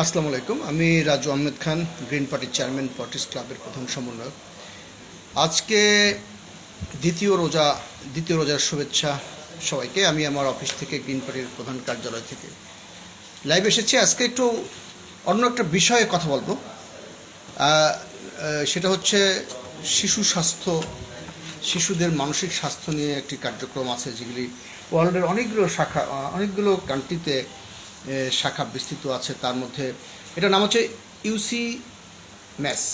আসসালামু আলাইকুম। আমি রাজু আহমেদ খান, গ্রিন পার্টির চেয়ারম্যান পার্টিস ক্লাবের প্রধান সমন্বয়ক। আজকে দ্বিতীয় রোজা, দ্বিতীয় রোজার শুভেচ্ছা সবাইকে। আমি আমার অফিস থেকে গ্রিন পার্টির প্রধান কার্যালয় থেকে। লাইভ এসেছি। আজকে একটু অন্য একটা বিষয়ে কথা বলব। সেটা হচ্ছে শিশু স্বাস্থ্য, শিশুদের মানসিক স্বাস্থ্য নিয়ে একটি কার্যক্রম আছে যেগুলি ওয়ার্ল্ডের অনেকগুলো শাখা, অনেকগুলো কান্ট্রিতে শাখা বিস্তৃত আছে তার মধ্যে। এটার নাম হচ্ছে ইউসি ম্যাথস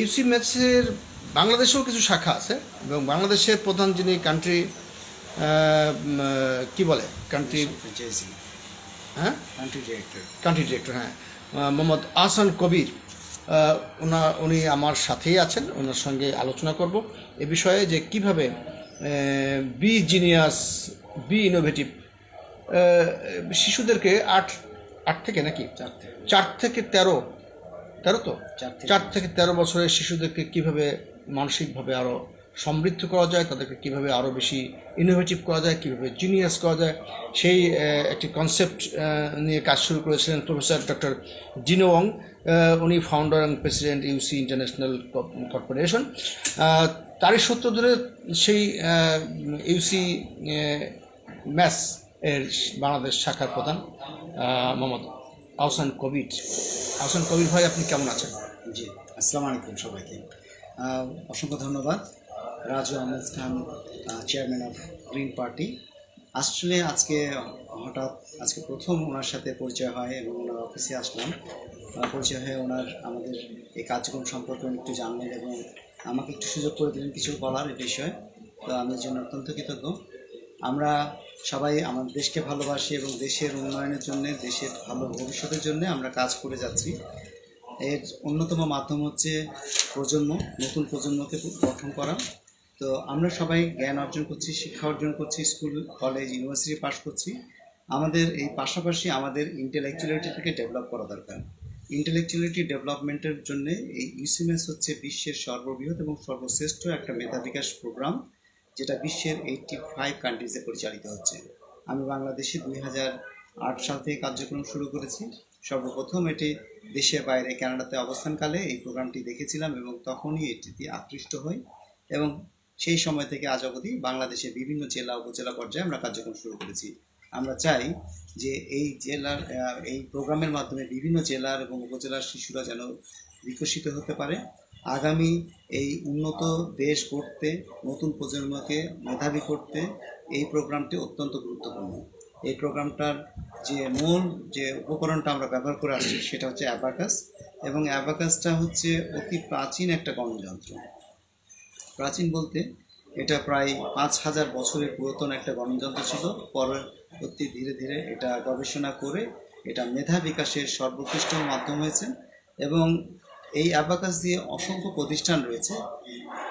ইউসি ম্যাথসের বাংলাদেশেও কিছু শাখা আছে এবং বাংলাদেশের প্রধান যিনি কান্ট্রি কি বলে? কান্ট্রি হ্যাঁ? কান্ট্রি ডিরেক্টর কান্ট্রি ডিরেক্টর হ্যাঁ। মোহাম্মদ আহসান কবির ওনা উনি আমার সাথেই আছেন ওনার সঙ্গে আলোচনা করব। এ বিষয়ে যে কীভাবে বি জিনিয়াস বি ইনোভেটিভ শিশুদেরকে আট আট থেকে নাকি? চার থেকে। তেরো তেরো তো? চার থেকে তেরো। বছরের শিশুদেরকে কীভাবে মানসিকভাবে আরও সমৃদ্ধ করা যায় তাদেরকে কীভাবে আরও বেশি ইনোভেটিভ করা যায় কীভাবে জিনিয়াস করা যায়? সেই একটি কনসেপ্ট নিয়ে কাজ শুরু করেছিলেন প্রফেসর ডক্টর জিনো ওয়াং উনি ফাউন্ডার এবং প্রেসিডেন্ট ইউসি ইন্টারন্যাশনাল কর্পোরেশন তারই সূত্র ধরে সেই ইউসি ম্যাস এর বাংলাদেশ শাখার প্রধান মোহাম্মদ আহসান কবির। আহসান কবির ভাই, আপনি কেমন আছেন? জি, আসসালামু আলাইকুম সবাইকে। অসংখ্য ধন্যবাদ। Raju Ahmed Khan chairman of green party আসলে আজকে হঠাৎ আজকে প্রথম ওনার সাথে পরিচয় হয় এবং ওনার অফিসে আসলাম। পরিচয় হয়ে ওনার আমাদের এই কার্যক্রম সম্পর্কে একটু জানলেন এবং আমাকে একটু সুযোগ করে দিলেন কিছু বলার এই বিষয়ে। তো আমি জন্য অত্যন্ত কৃতজ্ঞ। আমরা সবাই আমাদের দেশকে ভালোবাসি এবং দেশের উন্নয়নের জন্য, দেশের ভালো ভবিষ্যতের জন্য আমরা কাজ করে যাচ্ছি। এর অন্যতম মাধ্যম হচ্ছে প্রজন্ম, নতুন প্রজন্মকে গঠন করা। তো আমরা সবাই জ্ঞান অর্জন করছি, শিক্ষা অর্জন করছি, স্কুল, কলেজ, ইউনিভার্সিটি পাশ করছি। আমাদের এই পাশাপাশি আমাদের ইন্টেলেকচুয়ালিটিটাকে ডেভেলপ করা দরকার। ইন্টেলেকচুয়ালিটি ডেভেলপমেন্টের জন্য এই ইউসিএমএস হচ্ছে বিশ্বের সর্ববৃহৎ এবং সর্বশ্রেষ্ঠ একটা মেধা বিকাশ প্রোগ্রাম। যেটা বিশ্বের এইটটি ফাইভ কান্ট্রিজে পরিচালিত হচ্ছে। আমি বাংলাদেশে দুই হাজার আট সাল থেকে কার্যক্রম শুরু করেছি। সর্বপ্রথম এটি দেশের বাইরে কানাডাতে অবস্থানকালে এই প্রোগ্রামটি দেখেছিলাম এবং তখনই এটিতে আকৃষ্ট হই এবং সেই সময় থেকে আজ অবধি বাংলাদেশের বিভিন্ন জেলা, উপজেলা পর্যায়ে আমরা কার্যক্রম শুরু করেছি। আমরা চাই যে এই জেলার এই প্রোগ্রামের মাধ্যমে বিভিন্ন জেলার এবং উপজেলার শিশুরা যেন বিকশিত হতে পারে। আগামী এই উন্নত দেশ করতে, নতুন প্রজন্মকে মেধাবী করতে এই প্রোগ্রামটি অত্যন্ত গুরুত্বপূর্ণ। এই প্রোগ্রামটার যে মূল যে উপকরণটা আমরা ব্যবহার করে আসছি সেটা হচ্ছে অ্যাবাকাস এবং অ্যাবাকাসটা হচ্ছে অতি প্রাচীন একটা গণযন্ত্র। প্রাচীন বলতে এটা প্রায় পাঁচ হাজার বছরের পুরাতন একটা গণযন্ত্র ছিল। পরবর্তী ধীরে ধীরে এটা গবেষণা করে এটা মেধা বিকাশের সর্বোৎকৃষ্ট মাধ্যম হয়েছে এবং এই অ্যাবাকাস দিয়ে অসংখ্য প্রতিষ্ঠান রয়েছে,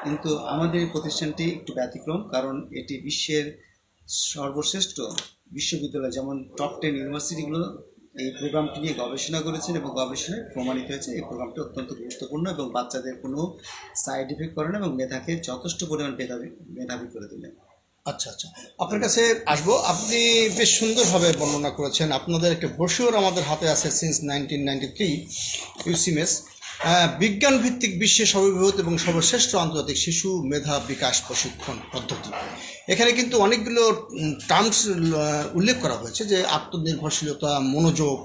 কিন্তু আমাদের এই প্রতিষ্ঠানটি একটু ব্যতিক্রম, কারণ এটি বিশ্বের সর্বশ্রেষ্ঠ বিশ্ববিদ্যালয়, যেমন টপ টেন ইউনিভার্সিটিগুলো এই প্রোগ্রামটি নিয়ে গবেষণা করেছেন এবং গবেষণায় প্রমাণিত হয়েছে, এই প্রোগ্রামটি অত্যন্ত গুরুত্বপূর্ণ এবং বাচ্চাদের কোনো সাইড এফেক্ট করে না এবং মেধাকে যথেষ্ট পরিমাণ মেধাবী মেধাবী করে তোলে। আচ্ছা আচ্ছা। আপনার কাছে আসব। আপনি বেশ সুন্দরভাবে বর্ণনা করেছেন। আপনাদের একটা ব্রোশিওর আমাদের হাতে আছে since nineteen ninety three UCMAS বিজ্ঞান ভিত্তিক বিশ্বের সর্ববৃহৎ এবং সর্বশ্রেষ্ঠ আন্তর্জাতিক শিশু মেধা বিকাশ প্রশিক্ষণ পদ্ধতি। এখানে কিন্তু অনেকগুলো টার্মস উল্লেখ করা হয়েছে যে আত্মনির্ভরশীলতা, মনোযোগ,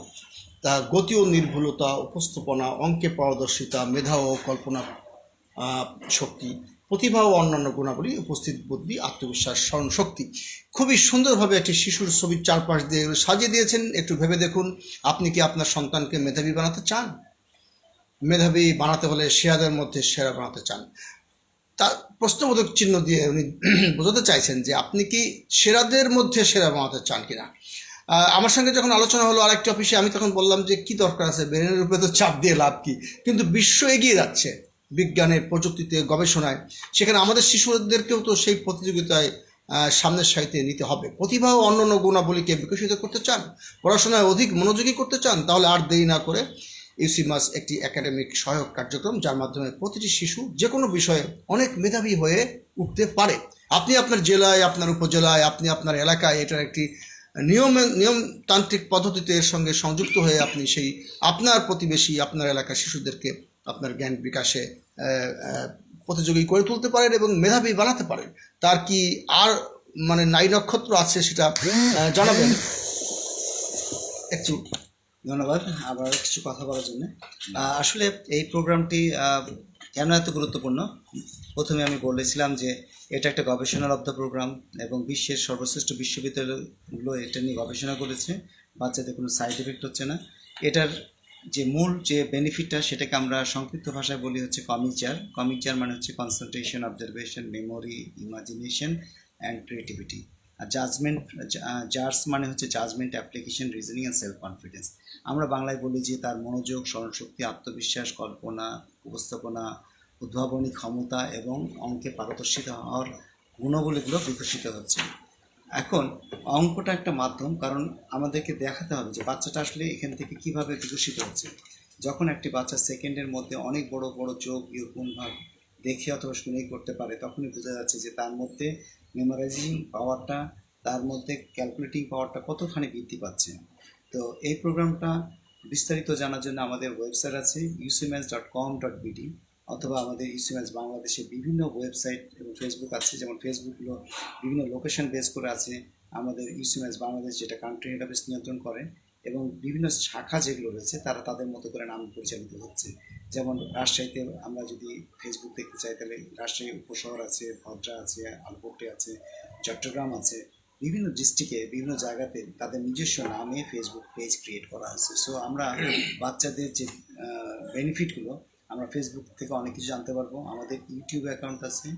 তা গতি ও নির্ভুলতা, উপস্থাপনা, অঙ্কে পারদর্শিতা, মেধা ও কল্পনা শক্তি, প্রতিভা ও অন্যান্য গুণাবলী, উপস্থিত বুদ্ধি, আত্মবিশ্বাস, স্মরণ শক্তি। খুবই সুন্দরভাবে একটি শিশুর ছবির চারপাশ দিয়ে সাজিয়ে দিয়েছেন। একটু ভেবে দেখুন, আপনি কি আপনার সন্তানকে মেধাবী বানাতে চান? মেধাবী বানাতে হলে সেরাদের মধ্যে সেরা বানাতে চান। তা প্রশ্নবোধক চিহ্ন দিয়ে উনি বোঝাতে চাইছেন যে আপনি কি সেরাদের মধ্যে সেরা বানাতে চান কিনা? আমার সঙ্গে যখন আলোচনা হলো আরেকটি অফিসে, আমি তখন বললাম যে, কি দরকার আছে? ব্রেনের উপরে তো চাপ দিয়ে লাভ কি? কিন্তু বিশ্ব এগিয়ে যাচ্ছে বিজ্ঞানের, প্রযুক্তিতে, গবেষণায়। সেখানে আমাদের শিশুদেরকেও তো সেই প্রতিযোগিতায় সামনের সারিতে নিতে হবে। প্রতিভা ও অন্যান্য গুণাবলীকে বিকশিত করতে চান? পড়াশোনায় অধিক মনোযোগী করতে চান? তাহলে আর দেরি না করে ইউসিমাস একটি একাডেমিক সহায়ক কার্যক্রম, যার মাধ্যমে প্রতিটি শিশু যে কোনো বিষয়ে অনেক মেধাবী হয়ে উঠতে পারে। আপনি আপনার জেলায়, আপনার উপজেলায়, আপনি আপনার এলাকায় এটার একটি নিয়ম, নিয়মতান্ত্রিক পদ্ধতিতে এর সঙ্গে সংযুক্ত হয়ে আপনি সেই আপনার প্রতিবেশী, আপনার এলাকার শিশুদেরকে আপনার জ্ঞান বিকাশে প্রতিযোগী করে তুলতে পারেন এবং মেধাবী বানাতে পারেন। তার কি আর মানে নাই নক্ষত্র আছে সেটা জানাবেন? একটু ধন্যবাদ আবার কিছু কথা বলার জন্য। আসলে এই প্রোগ্রামটি কেন এত গুরুত্বপূর্ণ? প্রথমে আমি বলেছিলাম যে এটা একটা গবেষণার অব্দ প্রোগ্রাম এবং বিশ্বের সর্বশ্রেষ্ঠ বিশ্ববিদ্যালয়গুলো এটা নিয়ে গবেষণা করেছে। বাচ্চাদের কোনো সাইড এফেক্ট হচ্ছে না। এটার যে মূল যে বেনিফিটটা সেটাকে আমরা সংক্ষিপ্ত ভাষায় বলি হচ্ছে কমিকচার কমিকচার মানে হচ্ছে concentration observation memory imagination and creativity judgment jars মানে হচ্ছে judgment application reasoning and self confidence আমরা বাংলায় বলি যে তার মনোযোগ, স্মরণশক্তি, আত্মবিশ্বাস, কল্পনা, উপস্থাপনা, উদ্ভাবনী ক্ষমতা এবং অঙ্কে পারদর্শিতা হওয়ার গুণগুলিগুলো বিকশিত হচ্ছে। এখন অঙ্কটা একটা মাধ্যম, কারণ আমাদেরকে দেখাতে হবে যে বাচ্চাটা আসলে এখান থেকে কীভাবে বিকশিত হচ্ছে। যখন একটি বাচ্চা সেকেন্ডের মধ্যে অনেক বড় বড় চোখ বিয়োগুণ ভাগ দেখে অথবা শুনেই করতে পারে, তখনই বোঝা যাচ্ছে যে তার মধ্যে মেমোরাইজিং পাওয়ারটা তার মধ্যে ক্যালকুলেটিং পাওয়ারটা কতখানি বৃদ্ধি পাচ্ছে? তো এই প্রোগ্রামটা বিস্তারিত জানার জন্য আমাদের ওয়েবসাইট আছে UCMAS dot com dot BD অথবা আমাদের ইউসিম্যাচ বাংলাদেশে বিভিন্ন ওয়েবসাইট এবং ফেসবুক আছে, যেমন ফেসবুকগুলো বিভিন্ন লোকেশন বেস করে আছে, আমাদের ইউসিম্যাচ বাংলাদেশ যেটা কান্ট্রি হেড অফিস নিয়ন্ত্রণ করে, এবং বিভিন্ন শাখা যেগুলো রয়েছে, তারা তাদের মতো করে নাম পরিচালিত হচ্ছে। যেমন রাজশাহীতে আমরা যদি ফেসবুক দেখতে চাই, তাহলে রাজশাহী উপশহর আছে, ভদ্রা আছে আলপট্টি আছে, চট্টগ্রাম আছে। বিভিন্ন ডিস্ট্রিক্টে বিভিন্ন জায়গাতে তাদের নিজস্ব নামে ফেসবুক পেজ ক্রিয়েট করা আছে সো আমরা বাচ্চাদের যে বেনিফিটগুলো আমরা ফেসবুক থেকে অনেক কিছু জানতে পারব। আমাদের ইউটিউব অ্যাকাউন্ট আছে,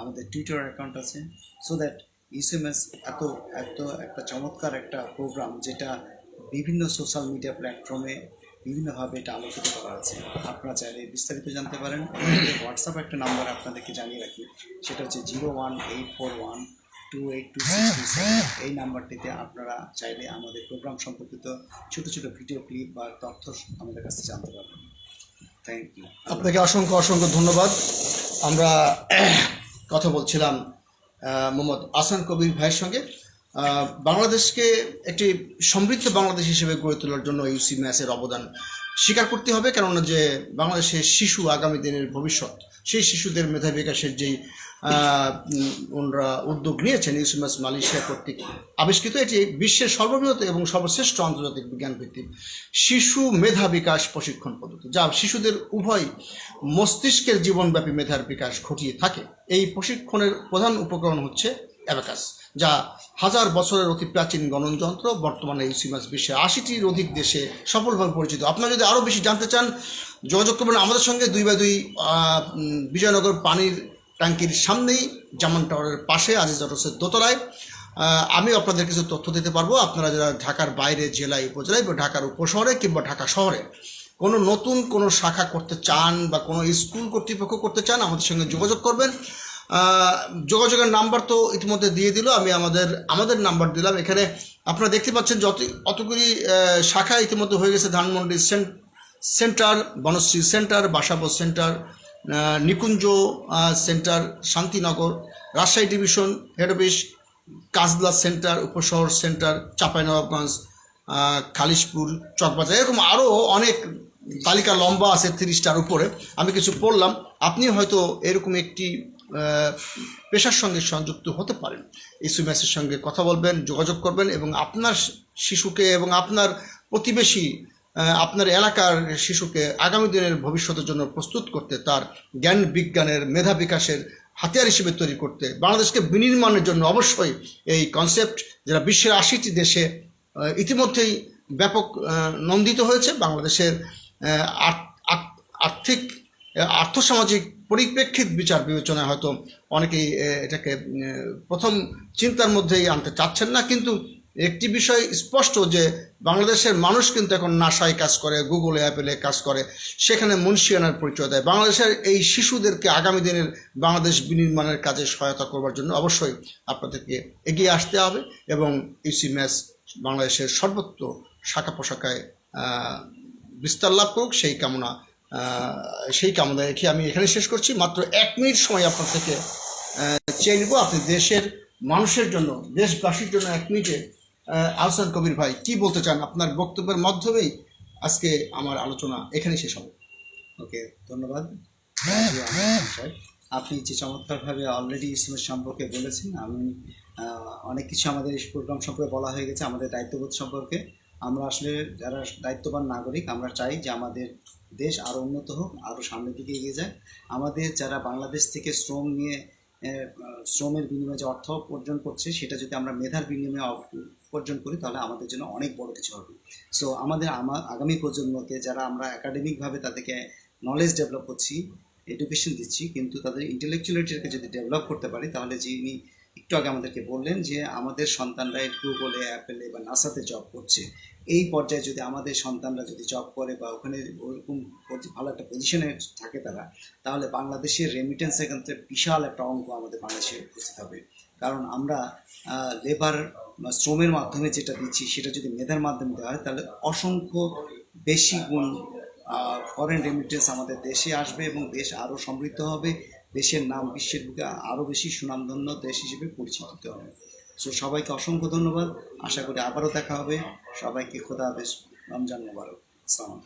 আমাদের টুইটার অ্যাকাউন্ট আছে। সো দ্যাট ইউসএমএস এত এত একটা চমৎকার একটা প্রোগ্রাম যেটা বিভিন্ন সোশ্যাল মিডিয়া প্ল্যাটফর্মে বিভিন্নভাবে এটা আলোচিত করা আছে। আপনারা চাইলে বিস্তারিত জানতে পারেন। হোয়াটসঅ্যাপ একটা নাম্বার আপনাদেরকে জানিয়ে রাখি। সেটা হচ্ছে zero one eight four one two eight two six এই নাম্বারটিতে আপনারা চাইলে আমাদের প্রোগ্রাম সম্পর্কিত ছোটো ছোটো ভিডিও ক্লিপ বা তথ্য আমাদের কাছে জানতে পারবেন। থ্যাংক ইউ আপনাকে অসংখ্য অসংখ্য ধন্যবাদ। আমরা কথা বলছিলাম মোহাম্মদ আসান কবির ভাইয়ের সঙ্গে। বাংলাদেশকে একটি সমৃদ্ধ বাংলাদেশ হিসেবে গড়ে তোলার জন্য ইউসি ম্যাচের অবদান স্বীকার করতে হবে, কেননা যে বাংলাদেশের শিশু আগামী দিনের ভবিষ্যৎ, সেই শিশুদের মেধা বিকাশের যেই ওনারা উদ্যোগ নিয়েছেন ইউসি ম্যাস মালয়েশিয়া কর্তৃক আবিষ্কৃত, এটি বিশ্বের সর্ববৃহৎ এবং সর্বশ্রেষ্ঠ আন্তর্জাতিক বিজ্ঞান ভিত্তিক শিশু মেধা বিকাশ প্রশিক্ষণ পদ্ধতি, যা শিশুদের উভয় মস্তিষ্কের জীবনব্যাপী মেধার বিকাশ ঘটিয়ে থাকে। এই প্রশিক্ষণের প্রধান উপকরণ হচ্ছে অ্যাবাকাস, যা হাজার বছরের অতি প্রাচীন গণনযন্ত্র বর্তমানে ইউসিমাস বিশ্বে আশিটির অধিক দেশে সফলভাবে পরিচিত। আপনারা যদি আরও বেশি জানতে চান, যোগাযোগ করবেন আমাদের সঙ্গে দুই বাই দুই বিজয়নগর পানির ট্যাঙ্কির সামনেই, জামান টাওয়ারের পাশে, আজিজ অটোসের দোতলায়। আমি আপনাদের কিছু তথ্য দিতে পারব। আপনারা যারা ঢাকার বাইরে, জেলায়, উপজেলায়, বা ঢাকার উপশহরে কিংবা ঢাকা শহরে কোনো নতুন কোনো শাখা করতে চান বা কোনো স্কুল কর্তৃপক্ষ করতে চান, আমাদের সঙ্গে যোগাযোগ করবেন। যোগাযোগের নাম্বার তো ইতিমধ্যে দিয়ে দিল, আমি আমাদের আমাদের নাম্বার দিলাম। এখানে আপনারা দেখতে পাচ্ছেন যত, অতগুলি শাখা ইতিমধ্যে হয়ে গেছে, Dhanmondi cent, centre, Banasree centre Basabo centre Nikunja centre, Shantinagar, Rajshahi division, head office, Kajla centre, Upashahar centre, Chapainawabganj Khalishpur, Chawkbazar, এরকম আরও অনেক তালিকা লম্বা আছে তিরিশটার উপরে। আমি কিছু পড়লাম। আপনি হয়তো এরকম একটি পেশার সঙ্গে সংযুক্ত হতে পারেন। এসএমএসের সঙ্গে কথা বলবেন, যোগাযোগ করবেন এবং আপনার শিশুকে এবং আপনার প্রতিবেশী আপনার এলাকার শিশুকে আগামী দিনের ভবিষ্যতের জন্য প্রস্তুত করতে তার জ্ঞান বিজ্ঞানের মেধা বিকাশের হাতিয়ার হিসেবে তৈরি করতে বাংলাদেশকে বিনির্মাণের জন্য অবশ্যই এই কনসেপ্ট যেটা বিশ্বের আশিটি দেশে ইতিমধ্যেই ব্যাপক নন্দিত হয়েছে। বাংলাদেশের আর্থিক আর্থসামাজিক পরিপ্রেক্ষিত বিচার বিবেচনায় হয়তো অনেকেই এটাকে প্রথম চিন্তার মধ্যেই আনতে চাচ্ছেন না। কিন্তু একটি বিষয় স্পষ্ট যে বাংলাদেশের মানুষ কিন্তু এখন নাসায় কাজ করে, গুগলে, অ্যাপেলে কাজ করে, সেখানে মুন্সিয়ানার পরিচয় দেয়। বাংলাদেশের এই শিশুদেরকে আগামী দিনের বাংলাদেশ বিনির্মাণের কাজে সহায়তা করবার জন্য অবশ্যই আপনাদেরকে এগিয়ে আসতে হবে এবং ইউসি ম্যাচ বাংলাদেশের সর্বত্র শাখা পোশাকায় বিস্তার লাভ করুক। সেই কামনা সেই কামনা রেখে আমি এখানে শেষ করছি? মাত্র এক মিনিট সময় আপনার থেকে চেয়ে নিব আপনি দেশের মানুষের জন্য, দেশবাসীর জন্য এক মিনিটে আহসান কবির ভাই কি বলতে চান আপনার বক্তব্যের মাধ্যমেই আজকে আমার আলোচনা এখানে শেষ হবে। ওকে, ধন্যবাদ। আপনি যে চমৎকারভাবে অলরেডি ইসলামের সম্পর্কে বলেছেন, আমি অনেক কিছু আমাদের প্রোগ্রাম সম্পর্কে বলা হয়ে গেছে, আমাদের দায়িত্ববোধ সম্পর্কে। আমরা আসলে যারা দায়িত্ববান নাগরিক, আমরা চাই যে আমাদের দেশ আরও উন্নত হোক আরও সামনের দিকে এগিয়ে যায়। আমাদের যারা বাংলাদেশ থেকে শ্রম নিয়ে শ্রমের বিনিময়ে যে অর্থ উপার্জন করছে, সেটা যদি আমরা মেধার বিনিময়ে উপার্জন করি, তাহলে আমাদের জন্য অনেক বড় কিছু হবে। সো আমাদের আমার আগামী প্রজন্মকে যারা আমরা একাডেমিকভাবে তাদেরকে নলেজ ডেভেলপ করছি এডুকেশন দিচ্ছি, কিন্তু তাদের ইন্টেলেকচুয়ালিটিকে যদি ডেভেলপ করতে পারি, তাহলে যিনি একটু আগে আমাদেরকে বললেন যে, আমাদের সন্তানরা গুগলে অ্যাপেলে বা নাসাতে জব করছে। এই পর্যায়ে যদি আমাদের সন্তানরা যদি জব করে বা ওখানে ওরকম ভালো একটা পজিশনে থাকে তারা, তাহলে বাংলাদেশের রেমিটেন্সের ক্ষেত্রে বিশাল একটা অঙ্ক আমাদের বাংলাদেশে উপস্থিত হবে। কারণ আমরা লেবার শ্রমের মাধ্যমে যেটা দিচ্ছি, সেটা যদি মেধার মাধ্যমে দেওয়া হয়, তাহলে অসংখ্য বেশি গুণ ফরেন রেমিটেন্স আমাদের দেশে আসবে এবং দেশ আরও সমৃদ্ধ হবে। দেশের নাম বিশ্বের বুকে আরও বেশি সুনামধন্য দেশ হিসেবে পরিচিত হবে। সো সবাইকে অসংখ্য ধন্যবাদ। আশা করি আবারও দেখা হবে। সবাইকে খোদা হাফেজ। রমজান মোবারক। আসসালাম